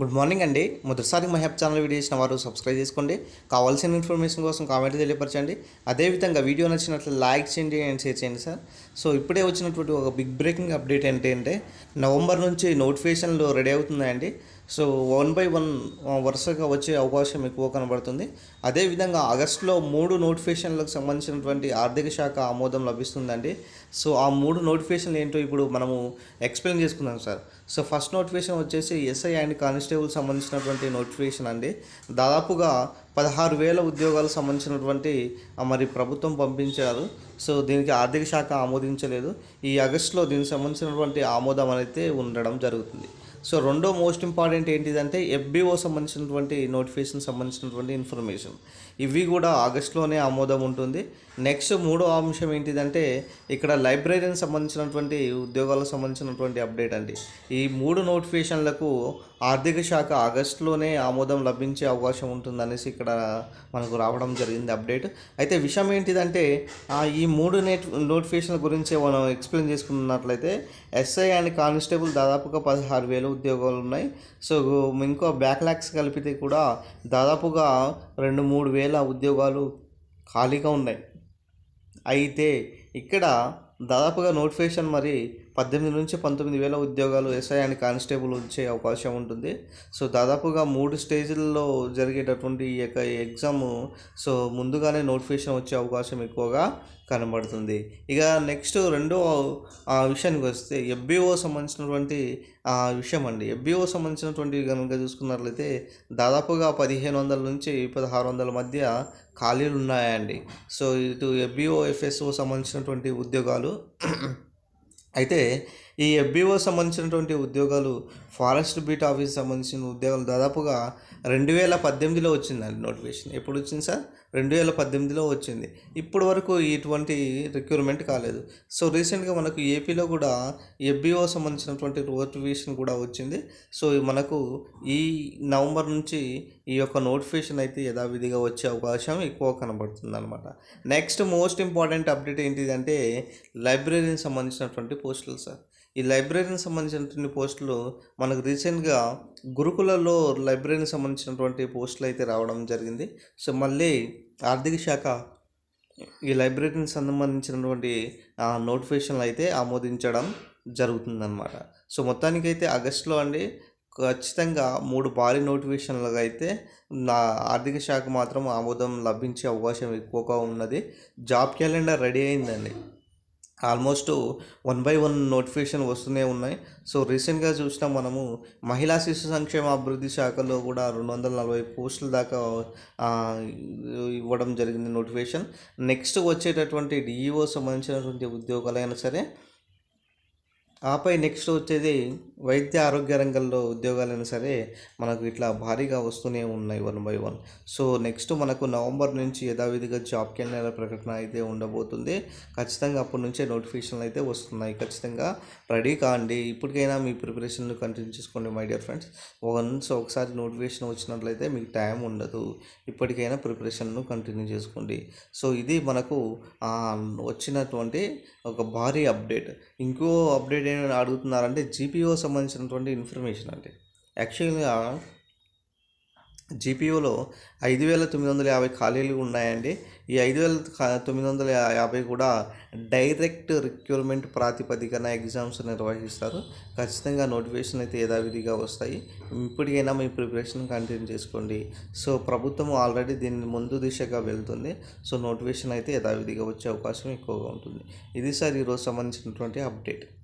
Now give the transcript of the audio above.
Good morning అండి. మొదటిసారి మా హెల్ప్ ఛానల్ వీడియో చేసిన వారు సబ్స్క్రైబ్ చేసుకోండి. కావాల్సిన ఇన్ఫర్మేషన్ కోసం కామెంట్ తెలియపరచండి. అదేవిధంగా వీడియో నచ్చినట్లు లైక్ చేయండి అండ్ షేర్ చేయండి సార్. సో ఇప్పుడే వచ్చినటువంటి ఒక బిగ్ బ్రేకింగ్ అప్డేట్ ఏంటంటే నవంబర్ నుంచి నోటిఫికేషన్లు రెడీ అవుతున్నాయండి. సో వన్ బై వన్ వరుసగా వచ్చే అవకాశం ఎక్కువ కనబడుతుంది. అదేవిధంగా ఆగస్టులో మూడు నోటిఫికేషన్లకు సంబంధించినటువంటి ఆర్థిక శాఖ ఆమోదం లభిస్తుందండి. సో ఆ మూడు నోటిఫికేషన్లు ఏంటో ఇప్పుడు మనము ఎక్స్ప్లెయిన్ చేసుకుందాం సార్. సో ఫస్ట్ నోటిఫికేషన్ వచ్చేసి ఎస్ఐ అండ్ కానిస్టేబుల్ సంబంధించినటువంటి నోటిఫికేషన్ అండి. దాదాపుగా పదహారు వేల ఉద్యోగాలకు సంబంధించినటువంటి మరి ప్రభుత్వం పంపించారు. సో దీనికి ఆర్థిక శాఖ ఆమోదించలేదు. ఈ ఆగస్టులో దీనికి సంబంధించినటువంటి ఆమోదం అనేది ఉండడం జరుగుతుంది. సో రెండో మోస్ట్ ఇంపార్టెంట్ ఏంటిదంటే ఎఫ్బిఓ సంబంధించినటువంటి నోటిఫికేషన్ సంబంధించినటువంటి ఇన్ఫర్మేషన్. ఇవి కూడా ఆగస్టులోనే ఆమోదం ఉంటుంది. నెక్స్ట్ మూడో అంశం ఏంటిదంటే ఇక్కడ లైబ్రరీకి సంబంధించినటువంటి ఉద్యోగాలకు సంబంధించినటువంటి అప్డేట్ అండి. ఈ మూడు నోటిఫికేషన్లకు ఆర్థిక శాఖ ఆగస్టులోనే ఆమోదం లభించే అవకాశం ఉంటుందనేసి ఇక్కడ మనకు రావడం జరిగింది అప్డేట్. అయితే విషయం ఏంటిదంటే ఈ మూడు నేట్ నోటిఫికేషన్ల గురించి మనం ఎక్స్ప్లెయిన్ చేసుకున్నట్లయితే ఎస్ఐ అండ్ కానిస్టేబుల్ దాదాపుగా పదహారు వేల ఉద్యోగాలు ఉన్నాయి. సో ఇంకో బ్యాక్లాగ్స్ కలిపితే కూడా దాదాపుగా రెండు మూడు వేల ఉద్యోగాలు ఖాళీగా ఉన్నాయి. అయితే ఇక్కడ దాదాపుగా నోటిఫికేషన్ మరి పద్దెనిమిది నుంచి పంతొమ్మిది వేల ఉద్యోగాలు ఎస్ఐ అండ్ కానిస్టేబుల్ వచ్చే అవకాశం ఉంటుంది. సో దాదాపుగా మూడు స్టేజ్లలో జరిగేటటువంటి ఈ యొక్క ఎగ్జామ్ సో ముందుగానే నోటిఫికేషన్ వచ్చే అవకాశం ఎక్కువగా కనబడుతుంది. ఇక నెక్స్ట్ రెండో ఆ విషయానికి వస్తే ఎఫ్బిఓ సంబంధించినటువంటి ఆ విషయం అండి. ఎఫ్బిఓ సంబంధించినటువంటి కనుక చూసుకున్నట్లయితే దాదాపుగా పదిహేను వందల నుంచి పదహారు వందల మధ్య ఖాళీలు ఉన్నాయండి. సో ఇటు ఎఫ్బిఓ ఎఫ్ఎస్ఓ సంబంధించినటువంటి ఉద్యోగాలు అయితే ఈ ఎఫ్బిఓ సంబంధించినటువంటి ఉద్యోగాలు ఫారెస్ట్ బీట్ ఆఫీస్ సంబంధించిన ఉద్యోగాలు దాదాపుగా రెండు వేల పద్దెనిమిదిలో వచ్చిందండి నోటిఫికేషన్. ఎప్పుడు వచ్చింది సార్? రెండు వేల పద్దెనిమిదిలో వచ్చింది. ఇప్పటి వరకు ఇటువంటి రిక్రూట్మెంట్ కాలేదు. సో రీసెంట్గా మనకు ఏపీలో కూడా ఎఫ్బిఓ సంబంధించినటువంటి నోటిఫికేషన్ కూడా వచ్చింది. సో మనకు ఈ నవంబర్ నుంచి ఈ యొక్క నోటిఫికేషన్ అయితే యథావిధిగా వచ్చే అవకాశం ఎక్కువ కనబడుతుంది అనమాట నెక్స్ట్ మోస్ట్ ఇంపార్టెంట్ అప్డేట్ ఏంటిదంటే లైబ్రరీకి సంబంధించినటువంటి పోస్టులు సార్. ఈ లైబ్రరీకి సంబంధించినటువంటి పోస్టులు మనకు రీసెంట్గా గురుకులలో లైబ్రరీకి సంబంధించినటువంటి పోస్టులు అయితే రావడం జరిగింది. సో మళ్ళీ ఆర్థిక శాఖ ఈ లైబ్రరీకి సంబంధించినటువంటి నోటిఫికేషన్లు అయితే ఆమోదించడం జరుగుతుందన్నమాట. సో మొత్తానికైతే ఆగస్టులో అండి ఖచ్చితంగా మూడు భారీ నోటిఫికేషన్లుగా అయితే నా ఆర్థిక శాఖ మాత్రం ఆమోదం లభించే అవకాశం ఎక్కువగా ఉన్నది. జాబ్ క్యాలెండర్ రెడీ అయిందండి. Almost one by one notification వస్తూనే ఉన్నాయి. సో రీసెంట్గా చూసినా మనము మహిళా శిశు సంక్షేమ అభివృద్ధి శాఖలో కూడా రెండు వందల నలభై పోస్టుల దాకా ఇవ్వడం జరిగింది నోటిఫికేషన్. నెక్స్ట్ వచ్చేటటువంటి డిఈఓ సంబంధించినటువంటి ఉద్యోగాలైనా సరే ఆపై నెక్స్ట్ వచ్చేది వైద్య ఆరోగ్య రంగంలో ఉద్యోగాలైనా సరే మనకు ఇట్లా భారీగా వస్తూనే ఉన్నాయి one by one so next మనకు నవంబర్ నుంచి యథావిధిగా జాబ్ క్యాలెండర్ ప్రకటన అయితే ఉండబోతుంది. ఖచ్చితంగా అప్పటి నుంచే నోటిఫికేషన్లు అయితే వస్తున్నాయి. ఖచ్చితంగా రెడీ కాండి. ఇప్పటికైనా మీ ప్రిపరేషన్లు కంటిన్యూ చేసుకోండి మై డియర్ ఫ్రెండ్స్ వన్స్ ఒకసారి నోటిఫికేషన్ వచ్చినట్లయితే మీకు టైం ఉండదు. ఇప్పటికైనా ప్రిపరేషన్ను కంటిన్యూ చేసుకోండి. సో ఇది మనకు వచ్చినటువంటి ఒక భారీ అప్డేట్ ఇంకో అప్డేట్ ఏమైనా అడుగుతున్నారంటే జీపీఓ సంబంధించినటువంటి ఇన్ఫర్మేషన్ అండి. యాక్చువల్గా జీపీఓలో ఐదు వేల తొమ్మిది వందల యాభై ఖాళీలు ఉన్నాయండి. ఈ ఐదు వేల తొమ్మిది వందల యా- యాభై కూడా డైరెక్ట్ రిక్రూట్మెంట్ ప్రాతిపదికన ఎగ్జామ్స్ నిర్వహిస్తారు. ఖచ్చితంగా నోటిఫికేషన్ అయితే యథావిధిగా వస్తాయి. ఇప్పటికైనా మీ ప్రిపరేషన్ కంటిన్యూ చేసుకోండి. సో ప్రభుత్వం ఆల్రెడీ దీన్ని ముందు దిశగా వెళ్తుంది. సో నోటిఫికేషన్ అయితే యథావిధిగా వచ్చే అవకాశం ఎక్కువగా ఉంటుంది. ఇది సార్ ఈరోజు సంబంధించినటువంటి అప్డేట్